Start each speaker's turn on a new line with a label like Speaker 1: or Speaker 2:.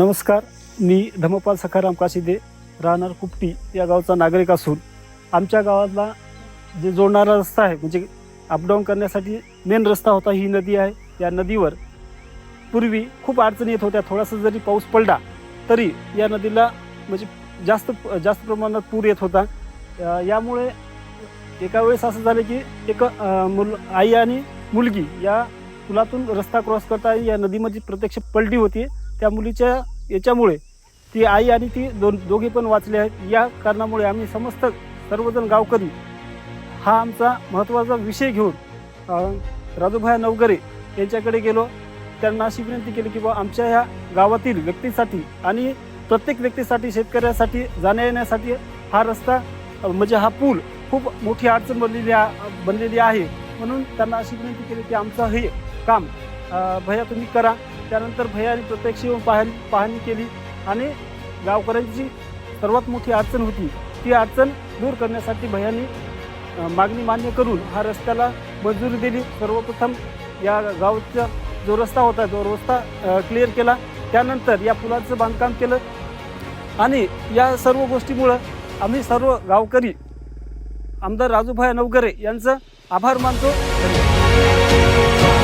Speaker 1: नमस्कार मी धमपाल सखाराम काशिदे राहणार कुपटी या गावचा नागरिक असून आमच्या गावातला जे जोडणारा रस्ता आहे म्हणजे अपडाऊन करण्यासाठी मेन रस्ता होता ही नदी आहे. या नदीवर पूर्वी खूप अडचणी येत होत्या. थोडासा जरी पाऊस पडला तरी या नदीला म्हणजे जास्त जास्त प्रमाणात पूर येत होता. यामुळे एका वेळेस असं झालं की एक मुल आई आणि मुलगी या पुलातून रस्ता क्रॉस करता या नदीमध्ये प्रत्यक्ष पलटी होती त्या मुलीच्या याच्यामुळे ती आई आणि ती दोन दोघे पण वाचले आहेत. या कारणामुळे आम्ही समस्त सर्वजण गावकरी हा आमचा महत्त्वाचा विषय घेऊन राजूभाया राजूभाई नवगरे यांच्याकडे गेलो. त्यांना अशी विनंती केली की बा आमच्या ह्या गावातील व्यक्तीसाठी आणि प्रत्येक व्यक्तीसाठी शेतकऱ्यासाठी जाण्या येण्यासाठी हा रस्ता म्हणजे हा पूल खूप मोठी अडचण बनलेली बनलेली आहे. म्हणून त्यांना अशी विनंती केली की आमचं हे काम भैया तुम्ही करा. त्यानंतर भैयाने प्रत्यक्ष येऊन पाहणी पाहणी केली आणि गावकऱ्यांची सर्वात मोठी अडचण होती. ती अडचण दूर करण्यासाठी भैयानी मागणी मान्य करून हा रस्त्याला मंजुरी दिली. सर्वप्रथम या गावचा जो रस्ता होता जो रस्ता क्लिअर केला. त्यानंतर या पुलाचं बांधकाम केलं आणि या सर्व गोष्टीमुळं आम्ही सर्व गावकरी आमदार राजूभाई नवगरे यांचं आभार मानतो. धन्यवाद.